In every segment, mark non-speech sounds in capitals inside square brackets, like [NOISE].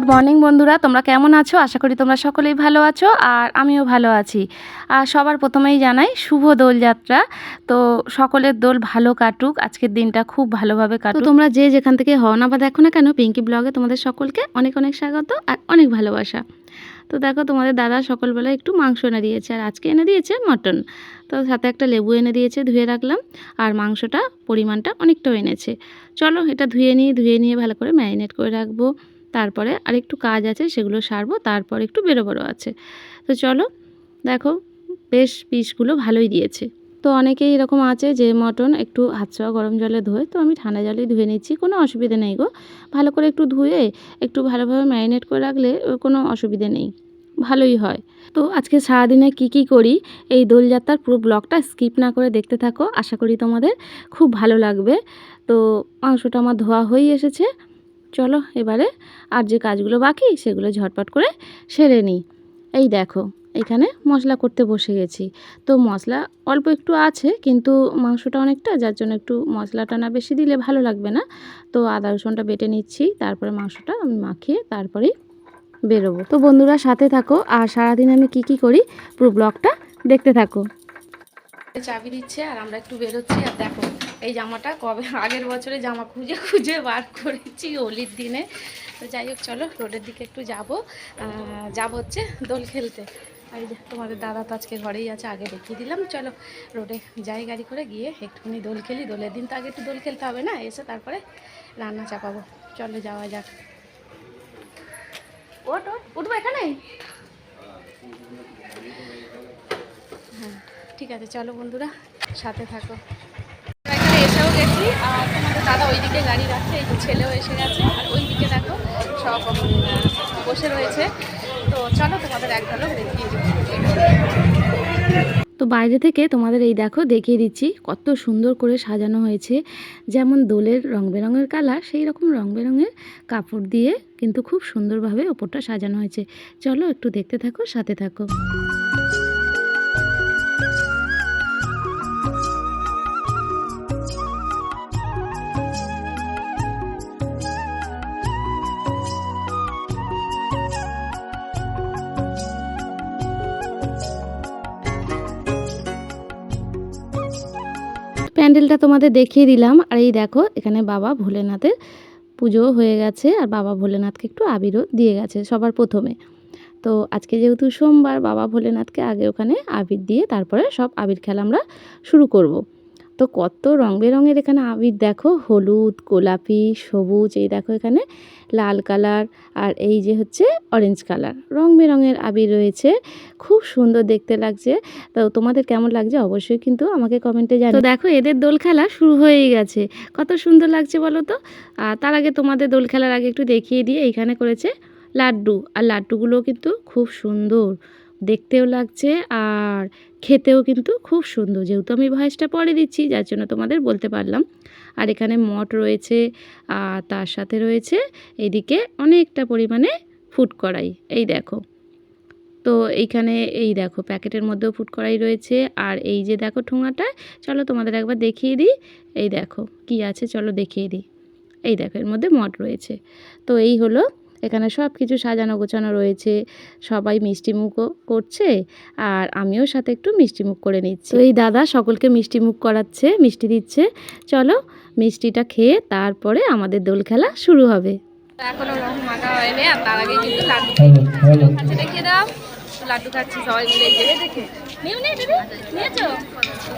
Good morning বন্ধুরা, তোমরা কেমন আছো? আশা করি তোমরা সকলেই ভালো আছো, আর আমিও ভালো আছি। আর সবার প্রথমেই জানাই শুভ দোলযাত্রা। তো সকলের দোল ভালো কাটুক, আজকের দিনটা খুব ভালোভাবে কাটুক। তোমরা যে যেখান থেকে হও না বা দেখো না কেন, পিঙ্কি ব্লগে তোমাদের সকলকে অনেক অনেক স্বাগত আর অনেক ভালোবাসা। তো দেখো তোমাদের দাদা সকালবেলা একটু মাংস এনে দিয়েছে, আর আজকে এনে দিয়েছে মটন। তো সাথে একটা লেবু এনে দিয়েছে, ধুয়ে রাখলাম, আর মাংসটা পরিমাণটা অনেকটাও এনেছে। চলো এটা ধুয়ে নিয়ে ধুয়ে নিয়ে ভালো করে ম্যারিনেট করে রাখব। তারপরে আরেকটু কাজ আছে, সেগুলো সারবো, তারপর একটু বেরোবারও আছে। তো চলো, দেখো, বেশ পিসগুলো ভালোই দিয়েছে। তো অনেকেই এরকম আছে যে মটন একটু হাত ছোঁয়া গরম জলে ধোয়, তো আমি ঠান্ডা জলেই ধুয়ে নিচ্ছি, কোনো অসুবিধে নেই গো। ভালো করে একটু ধুয়ে, একটু ভালোভাবে ম্যারিনেট করে রাখলে কোনো অসুবিধে নেই। ভালোই হয়। তো আজকে সারাদিনে কি কি করি, এই দোলযাত্রার পুরো ব্লগটা স্কিপ না করে দেখতে থাকো, আশা করি তোমাদের খুব ভালো লাগবে। তো মাংসটা আমার ধোয়া হয়েই এসেছে। চলো এবারে আর যে কাজগুলো বাকি সেগুলো ঝটপট করে সেরে নিই। এই দেখো, এখানে মশলা করতে বসে গেছি। তো মশলা অল্প একটু আছে, কিন্তু মাংসটা অনেকটা, যার জন্য একটু মশলাটা না বেশি দিলে ভালো লাগবে না। তো আদা রসুনটা বেটে নিচ্ছি, তারপরে মাংসটা আমি মাখিয়ে তারপরেই বেরোবো। তো বন্ধুরা সাথে থাকো, আর সারাদিন আমি কি কি করি পুরো ব্লগটা দেখতে থাকো। চাবি দিচ্ছে আর আমরা একটু বেরোচ্ছি, আর দেখো এই জামাটা কবে? আগের বছরে জামা খুঁজে খুঁজে বার করেছি হোলির দিনে। তো যাই হোক, চলো রোডের দিকে একটু যাব। যাব হচ্ছে দোল খেলতে। আর তোমাদের দাদা তো আজকে ঘরেই আছে, আগে দেখিয়ে দিলাম। চলো রোডে যাই গাড়ি করে গিয়ে একটুখানি দোল খেলি। দোলের দিন তো আগে একটু দোল খেলতে হবে না? এসে তারপরে রান্না চাপাবো। চলো যাওয়া যাক। ওট ওট উঠবো এখানে? হ্যাঁ ঠিক আছে, চলো বন্ধুরা, সাথে থাকো। গেছি আর তোমাদের দাদা ওইদিকে গাড়ি রাখছে এই ছেলেও এসে গেছে, আর ওইদিকে দেখো সব বসে রয়েছে। তো চলো তোমাদের এক ঝলক দেখিয়ে তো বাইরে থেকে তোমাদের এই দেখো দেখিয়ে দিচ্ছি, কত সুন্দর করে সাজানো হয়েছে। যেমন দোলের রং বেরঙের কালার, সেই রকম রং বেরঙের কাপড় দিয়ে কিন্তু খুব সুন্দরভাবে ওপরটা সাজানো হয়েছে। চলো একটু দেখতে থাকো, সাথে থাকো। প্যান্ডেলটা তোমাদের দেখিয়ে দিলাম আর এই দেখো, এখানে বাবা ভোলেনাথের পুজো হয়ে গেছে, আর বাবা ভোলেনাথকে একটু আবিরও দিয়ে গেছে সবার প্রথমে তো আজকে যেহেতু সোমবার, বাবা ভোলেনাথকে আগে ওখানে আবির দিয়ে তারপরে সব আবির খেলা আমরা শুরু করব। তো কত রং বেরঙের এখানে আবির দেখো, হলুদ, গোলাপি, সবুজ, এই দেখো এখানে লাল কালার আর এই যে হচ্ছে অরেঞ্জ কালার। রং বেরঙের আবির রয়েছে, খুব সুন্দর দেখতে লাগছে। তো তোমাদের কেমন লাগছে অবশ্যই কিন্তু আমাকে কমেন্টে জানাও। তো দেখো এদের দোল খেলা শুরু হয়েই গেছে, কত সুন্দর লাগছে বলো তো? আর তার আগে তোমাদের দোল খেলার আগে একটু দেখিয়ে দিয়ে এইখানে করেছে লাড্ডু, আর লাড্ডুগুলো কিন্তু খুব সুন্দর। দেখতেও লাগছে আর খেতেও কিন্তু খুব সুন্দর। যেহেতু আমি ভয়েসটা পরে দিচ্ছি, যার জন্য তোমাদের বলতে পারলাম। আর এখানে মট রয়েছে, আর তার সাথে রয়েছে এদিকে অনেকটা পরিমাণে ফুড কড়াই। এই দেখো। তো এইখানে এই দেখো, প্যাকেটের মধ্যেও ফুড কড়াই রয়েছে। আর এই যে দেখো ঠোঙাটা, চলো তোমাদের একবার দেখিয়ে দিই। এই দেখো, কি আছে, চলো দেখিয়ে দিই। এই দেখো, এর মধ্যে মট রয়েছে। তো এই হলো এখানে সব কিছু সাজানো গোছানো রয়েছে। সবাই মিষ্টি মুখও করছে আর আমিও সাথে একটু মিষ্টিমুখ করে নিচ্ছি। ওই এই দাদা সকলকে মিষ্টিমুখ করাচ্ছে মিষ্টি দিচ্ছে। চলো মিষ্টিটা খেয়ে তারপরে আমাদের দোল খেলা শুরু হবে। এখনও রং মাখা হয়নি আর তার আগে কিন্তু লাগবে দেখিয়ে দাও। লাড্ডু খাচ্ছি, সবাই মিলে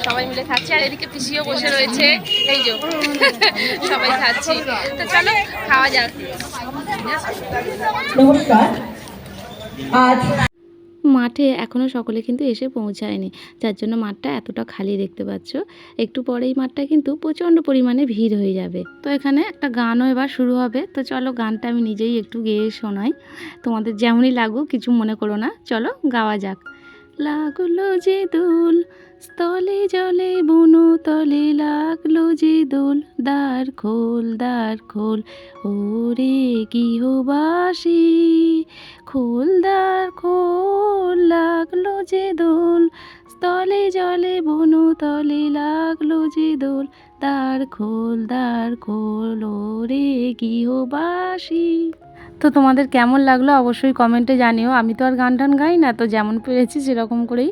সবাই মিলে খাচ্ছি, আর এদিকে পিসিও বসে রয়েছে, এই যে [LAUGHS] সবাই খাচ্ছি। তো চলো, খাওয়া যাক। নমস্কার। আজ মাঠে এখনও সকলে কিন্তু এসে পৌঁছায়নি। যার জন্য মাঠটা এতটা খালি দেখতে পাচ্ছ। একটু পরেই মাঠটা কিন্তু প্রচণ্ড পরিমাণে ভিড় হয়ে যাবে। তো এখানে একটা গানও এবার শুরু হবে। তো চলো গানটা আমি নিজেই একটু গেয়ে শোনাই। তোমাদের যেমনই লাগুক, কিছু মনে করো না। চলো গাওয়া যাক। লাগল যে দোল, স্থলে জলে বনো তলে লাগল যে দোল, দ্বার খোল দ্বার খোল। ওরে গৃহবাসী খোল দ্বার খোল লাগল যে দোল, স্থলে জলে বনু তলে লাগল যে দোল দ্বার খোল দ্বার খোল, ওরে গৃহবাসী। তো তোমাদের কেমন লাগল অবশ্যই কমেন্টে জানিও। আমি তো আর গান টান গাই না, তো যেমন পেরেছি সেরকম করেই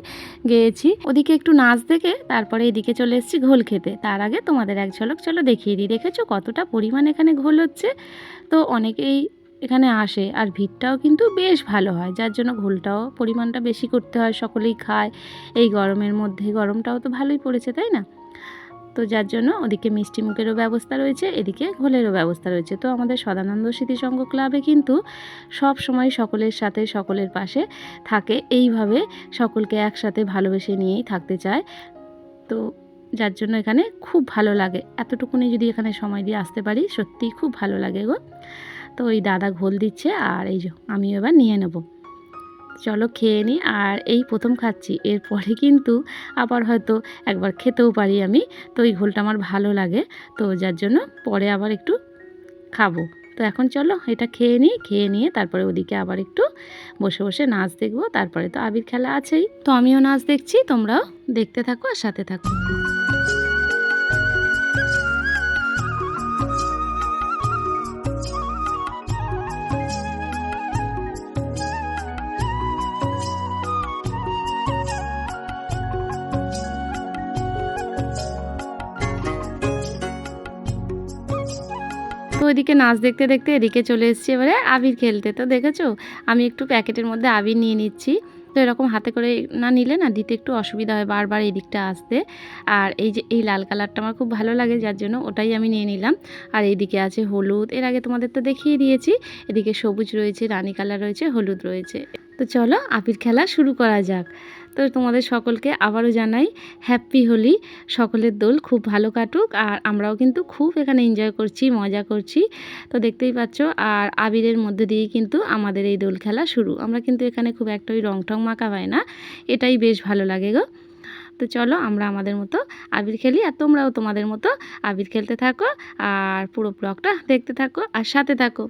গেয়েছি। ওদিকে একটু নাচ দেখে তারপরে এদিকে চলে এসেছি ঘোল খেতে। তার আগে তোমাদের এক ঝলক চলো দেখিয়ে দিই। দেখেছ কতটা পরিমাণ এখানে ঘোল হচ্ছে? তো অনেকেই এখানে আসে আর ভিড়টাও কিন্তু বেশ ভালো হয়, যার জন্য ঘোলটাও পরিমাণটা বেশি করতে হয়, সকলেই খায়। এই গরমের মধ্যে গরমটাও তো ভালোই পড়েছে, তাই না? তো যার জন্য ওদিকে মিষ্টি মুখেরও ব্যবস্থা রয়েছে, এদিকে ঘোলেরও ব্যবস্থা রয়েছে। তো আমাদের সদানন্দ স্মৃতিসংঘ ক্লাবে কিন্তু সব সময় সকলের সাথে, সকলের পাশে থাকে। এইভাবে সকলকে একসাথে ভালোবেসে নিয়েই থাকতে চায়। তো যার জন্য এখানে খুব ভালো লাগে। এতটুকুনি যদি এখানে সময় দিয়ে আসতে পারি, সত্যিই খুব ভালো লাগে গো। তো ওই দাদা ঘোল দিচ্ছে আর এই যে আমিও এবার নিয়ে নেব। চলো খেয়ে নিই আর এই প্রথম খাচ্ছি। এরপরে কিন্তু আবার হয়তো একবার খেতেও পারি আমি। তো এই ঘোলটা আমার ভালো লাগে। তো যার জন্য পরে আবার একটু খাব। তো এখন চলো এটা খেয়ে নিই খেয়ে নিয়ে তারপরে ওদিকে আবার একটু বসে বসে নাচ দেখব। তারপরে তো আবির খেলা আছেই। তো আমিও নাচ দেখছি, তোমরাও দেখতে থাকো আর সাথে থাকো। তো এদিকে নাচ দেখতে দেখতে এদিকে চলে এসেছি এবারে আবির খেলতে। তো দেখেছ? আমি একটু প্যাকেটের মধ্যে আবির নিয়ে নিচ্ছি। তো এরকম হাতে করে না নিলে না দিতে একটু অসুবিধা হয় বারবার এই দিকটা আসতে। আর এই যে এই লাল কালারটা আমার খুব ভালো লাগে, যার জন্য ওটাই আমি নিয়ে নিলাম। আর এইদিকে আছে হলুদ। এর আগে তোমাদের তো দেখিয়ে দিয়েছি। এদিকে সবুজ রয়েছে, রানী কালার রয়েছে, হলুদ রয়েছে। তো চলো আবির খেলা শুরু করা যাক। তো তোমাদের সকলকে আবারও জানাই হ্যাপি হোলি সকলের দোল খুব ভালো কাটুক আর আমরাও কিন্তু খুব এখানে এনজয় করছি, মজা করছি। তো দেখতেই পাচ্ছ, আর আবিরের মধ্যে দিয়েই কিন্তু আমাদের এই দোল খেলা শুরু। আমরা কিন্তু এখানে খুব একটা ওই রং টং মাখা হয় না এটাই বেশ ভালো লাগে গো। তো চলো আমরা আমাদের মতো আবির খেলি আর তোমরাও তোমাদের মতো আবির খেলতে থাকো আর পুরো ব্লগটা দেখতে থাকো আর সাথে থাকো।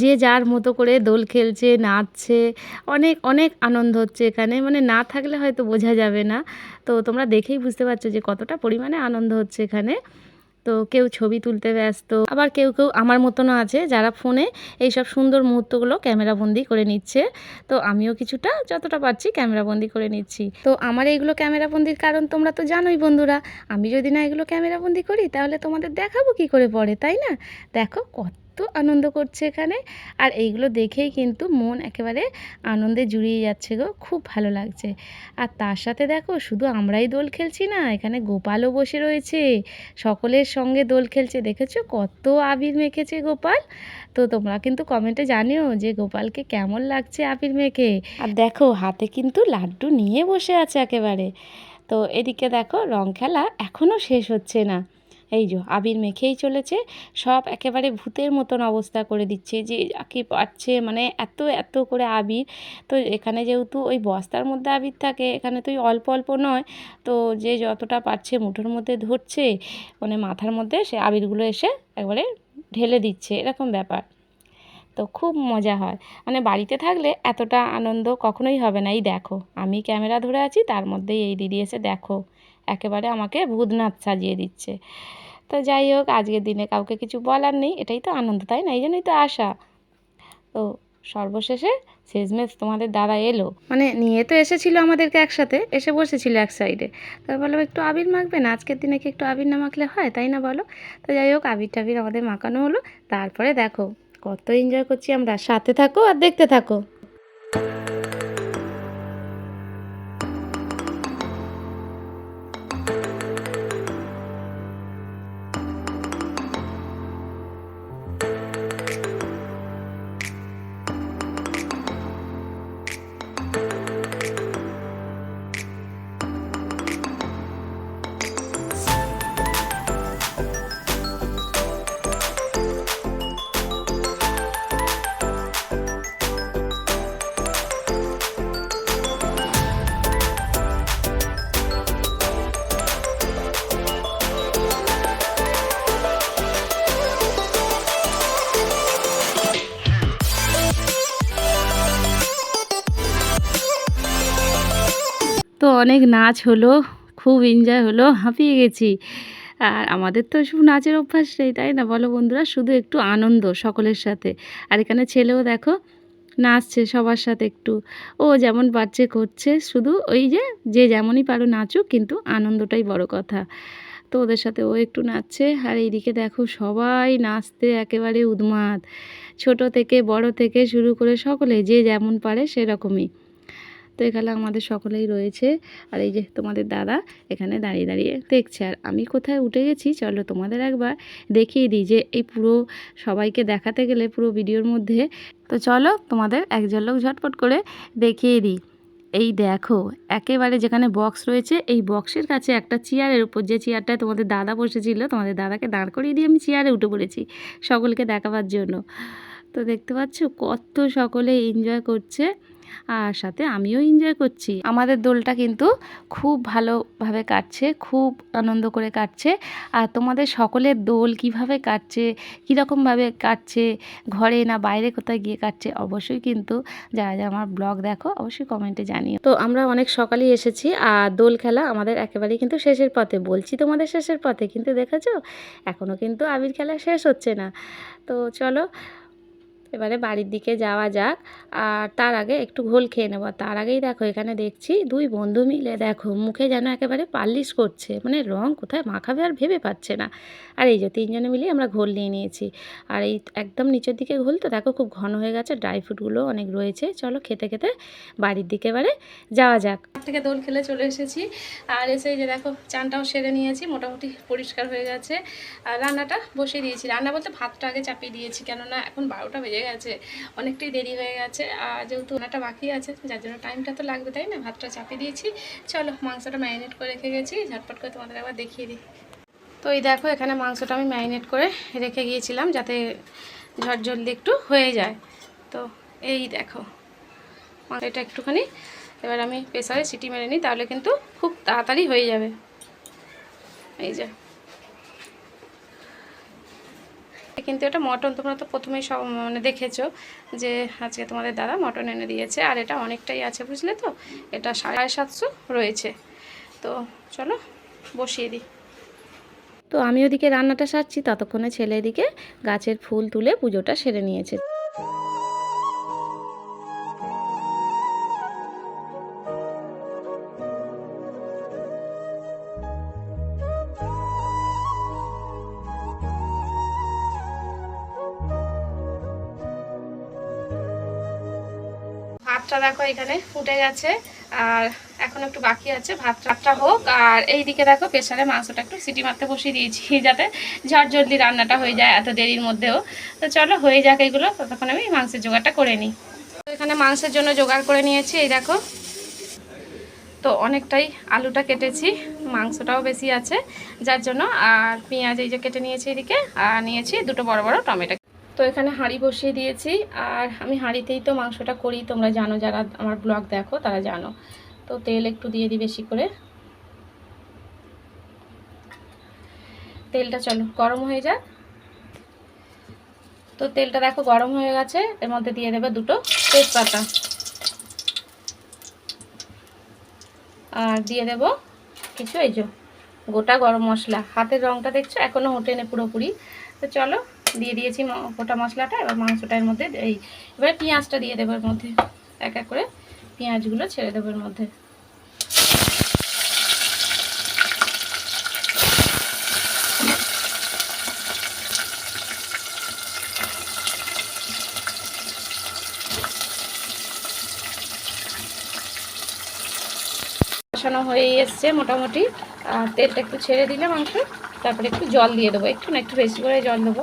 যে যার মতো করে দোল খেলছে, নাচছে, অনেক অনেক আনন্দ হচ্ছে এখানে। মানে না থাকলে হয়তো বোঝা যাবে না। তো তোমরা দেখেই বুঝতে পারছ যে কতটা পরিমাণে আনন্দ হচ্ছে এখানে। তো কেউ ছবি তুলতে ব্যস্ত, আবার কেউ কেউ আমার মতনও আছে যারা ফোনে এইসব সুন্দর মুহূর্তগুলো ক্যামেরাবন্দি করে নিচ্ছে। তো আমিও কিছুটা, যতটা পারছি ক্যামেরাবন্দি করে নিচ্ছি। তো আমার এইগুলো ক্যামেরাবন্দির কারণ তোমরা তো জানোই বন্ধুরা। আমি যদি না এগুলো ক্যামেরাবন্দি করি, তাহলে তোমাদের দেখাবো কি করে পরে, তাই না? দেখো কত আনন্দ করছে এখানে। আর এইগুলো দেখেই কিন্তু মন একেবারে আনন্দে জুড়িয়ে যাচ্ছে গো, খুব ভালো লাগছে। আর তার সাথে দেখো, শুধু আমরাই দোল খেলছি না, এখানে গোপালও বসে রয়েছে, সকলের সঙ্গে দোল খেলছে। দেখেছ? কত আবির মেখেছে গোপাল। তো তোমরা কিন্তু কমেন্টে জানিও যে গোপালকে কেমন লাগছে আবির মেখে। আর দেখো, হাতে কিন্তু লাড্ডু নিয়ে বসে আছে একেবারে। তো এদিকে দেখো, রং খেলা এখনও শেষ হচ্ছে না। এই যো আবির মেখেই চলেছে, সব একেবারে ভূতের মতন অবস্থা করে দিচ্ছে যে যাকে পাচ্ছে মানে এত এত করে আবির। তো এখানে যেহেতু ওই বস্তার মধ্যে আবির থাকে, এখানে তো অল্প অল্প নয়। তো যে যতটা পারছে মুঠোর মধ্যে ধরছে মানে মাথার মধ্যে সে আবিরগুলো এসে একবারে ঢেলে দিচ্ছে, এরকম ব্যাপার। তো খুব মজা হয়। মানে বাড়িতে থাকলে এতটা আনন্দ কখনোই হবে না। এই দেখো, আমি ক্যামেরা ধরে আছি, তার মধ্যেই এই দিদি এসে দেখো। একেবারে আমাকে ভূতনাথ সাজিয়ে দিচ্ছে। তো যাই হোক, আজকের দিনে কাউকে কিছু বলার নেই, এটাই তো আনন্দ, তাই না? এই জন্যই তো আশা। তো সর্বশেষে শেষমেশ তোমাদের দাদা এলো। মানে নিয়ে তো এসেছিল আমাদেরকে একসাথে, এসে বসেছিল এক সাইডে তো বললাম একটু আবির মাখবে না? আজকের দিনে কি একটু আবির না মাখলে হয়, তাই না বলো? তো যাই হোক, আবির টাবির আমাদের মাখানো হলো। তারপরে দেখো, কত এনজয় করছি আমরা। সাথে থাকো আর দেখতে থাকো। অনেক নাচ হলো, খুব এনজয় হলো, হাঁপিয়ে গেছি। আর আমাদের তো শুধু নাচের অভ্যাস নেই, তাই না? বলো বন্ধুরা, শুধু একটু আনন্দ সকলের সাথে। আর এখানে ছেলেও দেখো, নাচছে সবার সাথে একটু। ও যেমন পারছে করছে, শুধু ওই যে যে যেমনই পারো নাচুক, কিন্তু আনন্দটাই বড় কথা। তো ওদের সাথে ও একটু নাচছে, আর এইদিকে দেখো সবাই নাচতে একেবারে উদ্মাদ। ছোট থেকে, বড় থেকে শুরু করে সকলে, যে যেমন পারে সেরকমই। তো এখানে আমাদের সকলেই রয়েছে। আর এই যে তোমাদের দাদা এখানে দাঁড়িয়ে দাঁড়িয়ে দেখছে। আর আমি কোথায় উঠে গেছি চলো তোমাদের একবার দেখিয়ে দিই যে এই পুরো সবাইকে দেখাতে গেলে পুরো ভিডিওর মধ্যে। তো চলো তোমাদের এক ঝলক ঝটপট করে দেখিয়ে দিই। এই দেখো, একেবারে যেখানে বক্স রয়েছে, এই বক্সের কাছে একটা চেয়ারের উপর যে চেয়ারটায় তোমাদের দাদা বসেছিল, তোমাদের দাদাকে দাঁড় করিয়ে দিয়ে আমি চেয়ারে উঠে পড়েছি সকলকে দেখাবার জন্য। তো দেখতে পাচ্ছ কত সকলে এনজয় করছে। আর সাথে আমিও এনজয় করছি। আমাদের দোলটা কিন্তু খুব ভালোভাবে কাটছে, খুব আনন্দ করে কাটছে। আর তোমাদের সকলের দোল কীভাবে কাটছে, কীরকমভাবে কাটছে, ঘরে না বাইরে কোথায় গিয়ে কাটছে, অবশ্যই কিন্তু যারা যারা আমার ব্লগ দেখো অবশ্যই কমেন্টে জানিও। তো আমরা অনেক সকালেই এসেছি আর দোল খেলা আমাদের একেবারেই কিন্তু শেষের পথে। বলছি তোমাদের শেষের পথে, কিন্তু দেখেছ? এখনও কিন্তু আবির খেলা শেষ হচ্ছে না। তো চলো এবারে বাড়ির দিকে যাওয়া যাক। আর তার আগে একটু ঘোল খেয়ে নেব। তার আগেই দেখো, এখানে দেখছি দুই বন্ধু মিলে দেখো, মুখে যেন একেবারে পালিশ করছে। মানে রং কোথায় মাখাবে আর ভেবে পাচ্ছে না। আর এই যে তিনজনে মিলে আমরা ঘোল নিয়ে নিয়েছি। আর এই একদম নিচের দিকে ঘোল তো দেখো খুব ঘন হয়ে গেছে, ড্রাই ফ্রুটগুলো অনেক রয়েছে। চলো খেতে খেতে বাড়ির দিকে এবারে যাওয়া যাক। থেকে দোল খেলে চলে এসেছি। আর এসে যে দেখো, চানটাও সেরে নিয়েছি, মোটামুটি পরিষ্কার হয়ে গেছে। আর রান্নাটা বসিয়ে দিয়েছি। রান্না বলতে ভাতটা আগে চাপিয়ে দিয়েছি, কেননা এখন বারোটা বেজে গেছে, অনেকটাই দেরি হয়ে গেছে, আর যেহেতু রান্নাটা বাকি আছে, যার জন্য টাইমটা তো লাগবে, তাই না? ভাতটা চাপিয়ে দিয়েছি। চলো, মাংসটা ম্যারিনেট করে রেখে গেছি, ঝটপট করে তোমাদের একবার দেখিয়ে দিই। তো এই দেখো, এখানে মাংসটা আমি ম্যারিনেট করে রেখে গিয়েছিলাম, যাতে ঝট জলদি একটু হয়ে যায়। তো এই দেখো এটা একটুখানি, এবার আমি প্রেসারে সিটি মেরে নিই, তাহলে কিন্তু খুব তাড়াতাড়ি হয়ে যাবে। এই যে। কিন্তু এটা মটন, তোমরা তো প্রথমেই সব মানে দেখেছ যে আজকে তোমাদের দাদা মটন এনে দিয়েছে, আর এটা অনেকটাই আছে, বুঝলে তো? এটা সাড়ে সাতশো রয়েছে। তো চলো, বসিয়ে দিই। তো আমি ওদিকে রান্নাটা সারছি, ততক্ষণে ছেলে এদিকে গাছের ফুল তুলে পুজোটা সেরে নিয়েছে। দেখো এখানে ফুটে গেছে, আর এখন একটু বাকি আছে ভাত ভাতটা হোক। আর এই দিকে দেখো প্রেশারে মাংসটা একটু সিটি মারতে বসিয়ে দিয়েছি, যাতে ঝট জলদি রান্নাটা হয়ে যায় এত দেরির মধ্যেও। তো চলো হয়ে যাক এগুলো, ততক্ষণ আমি মাংসের জোগাড়টা করে নিই। তো এখানে মাংসের জন্য জোগাড় করে নিয়েছি, এই দেখো। তো অনেকটাই আলুটা কেটেছি, মাংসটাও বেশি আছে, যার জন্য। আর পেঁয়াজ এই যে কেটে নিয়েছি এদিকে, আর নিয়েছি দুটো বড় বড় টমেটো তো এখানে হাঁড়ি বসিয়ে দিয়েছি। আর আমি হাঁড়িতেই তো মাংসটা করি, তোমরা জানো যারা আমার ব্লগ দেখো, তারা জানো। তো তেল একটু দিয়ে দিই বেশি করে। তেলটা চলো, গরম হয়ে যাক। তো তেলটা দেখো গরম হয়ে গেছে, এর মধ্যে দিয়ে দেবে দুটো তেজপাতা। আর দিয়ে দেব কিছু, এই যে গোটা গরম মশলা। হাতের রঙটা দেখছ এখনও ওঠেনি পুরোপুরি। তো চলো দিয়ে দিয়েছি গোটা মশলাটা, এবার মাংসটার মধ্যে এই, এবারে পেঁয়াজটা দিয়ে দেবো এর মধ্যে। এক এক করে পেঁয়াজগুলো ছেড়ে দেবো এর মধ্যে। কষানো হয়ে এসছে মোটামুটি। আর তেলটা একটু ছেড়ে দিলে মাংস তারপরে একটু জল দিয়ে দেবো। একটু না, একটু বেশি করে জল দেবো।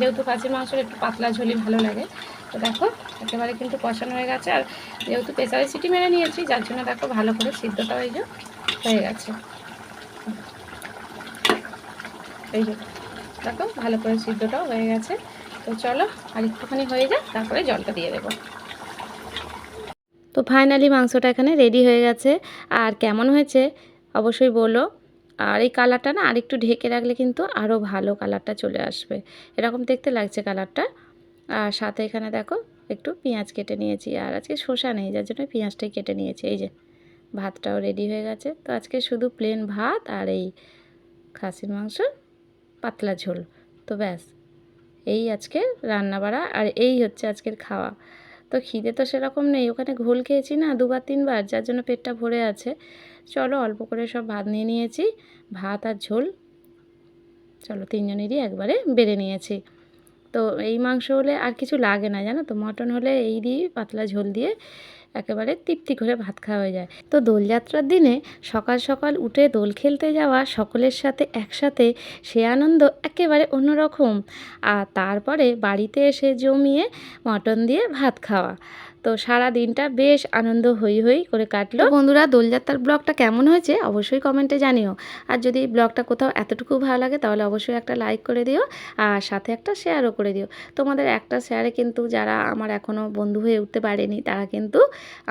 যেহেতু কাঁচের মাংসটা একটু পাতলা ঝোলি ভালো লাগে। তো দেখো, একেবারে কিন্তু কষানো হয়ে গেছে। আর যেহেতু প্রেসারে সিটি মেরে নিয়েছি, যার জন্য দেখো ভালো করে সিদ্ধটা হয়ে যে হয়ে গেছে। এই যে, দেখো ভালো করে সিদ্ধটাও হয়ে গেছে। তো চলো, আর একটুখানি হয়ে যাক, তারপরে জলটা দিয়ে দেবো। তো ফাইনালি মাংসটা এখানে রেডি হয়ে গেছে। আর কেমন হয়েছে অবশ্যই বলো। আর এই কালারটা না আরেকটু ঢেকে রাখলে কিন্তু আরও ভালো কালারটা চলে আসবে। এরকম দেখতে লাগছে কালারটা আর সাথে এখানে দেখো, একটু পেঁয়াজ কেটে নিয়েছি। আর আজকে শসা নেই, যার জন্য পেঁয়াজটাই কেটে নিয়েছি। এই যে, ভাতটাও রেডি হয়ে গেছে। তো আজকে শুধু প্লেন ভাত আর এই খাসির মাংস, পাতলা ঝোল। তো ব্যাস, এই আজকের রান্নাবাড়া আর এই হচ্ছে আজকের খাওয়া। তো খিদে তো সেরকম নেই, ওখানে ঘোল খেয়েছি না দুবার তিনবার, যার জন্য পেটটা ভরে আছে। চলো অল্প করে সব ভাত নিয়ে নিয়েছি, ভাত আর ঝোল। চলো তিনজনেরই একবারে বেড়ে নিয়েছি। তো এই মাংস হলে আর কিছু লাগে না, জানো তো? মটন হলে এই দিয়ে, পাতলা ঝোল দিয়ে একেবারে তৃপ্তি করে ভাত খাওয়া হয়ে যায়। তো দোলযাত্রার দিনে সকাল সকাল উঠে দোল খেলতে যাওয়া সকলের সাথে একসাথে সে আনন্দ একেবারে অন্যরকম। আর তারপরে বাড়িতে এসে জমিয়ে মটন দিয়ে ভাত খাওয়া। তো সারা দিনটা বেশ আনন্দ হই হই করে কাটলো। বন্ধুরা, দোলযাত্রার ব্লগটা কেমন হয়েছে অবশ্যই কমেন্টে জানিও। আর যদি ব্লগটা কোথাও এতটুকু ভালো লাগে, তাহলে অবশ্যই একটা লাইক করে দিও আর সাথে একটা শেয়ারও করে দিও। তোমাদের একটা শেয়ারে কিন্তু যারা আমার এখনও বন্ধু হয়ে উঠতে পারেনি, তারা কিন্তু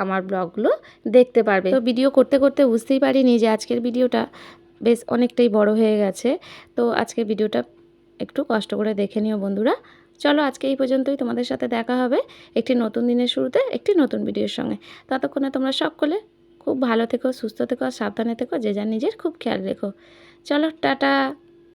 আমার ব্লগগুলো দেখতে পারবে। তো ভিডিও করতে করতে বুঝতেই পারিনি যে আজকের ভিডিওটা বেশ অনেকটাই বড় হয়ে গেছে। তো আজকের ভিডিওটা একটু কষ্ট করে দেখে নিও বন্ধুরা। চলো আজকে এই পর্যন্তই, তোমাদের সাথে দেখা হবে একটি নতুন দিনের শুরুতে, একটি নতুন ভিডিওর সঙ্গে। ততক্ষণে তোমরা সকলে খুব ভালো থেকো, সুস্থ থেকো সাবধানে থেকো, যে যার নিজের খুব খেয়াল রেখো। চলো, টাটা।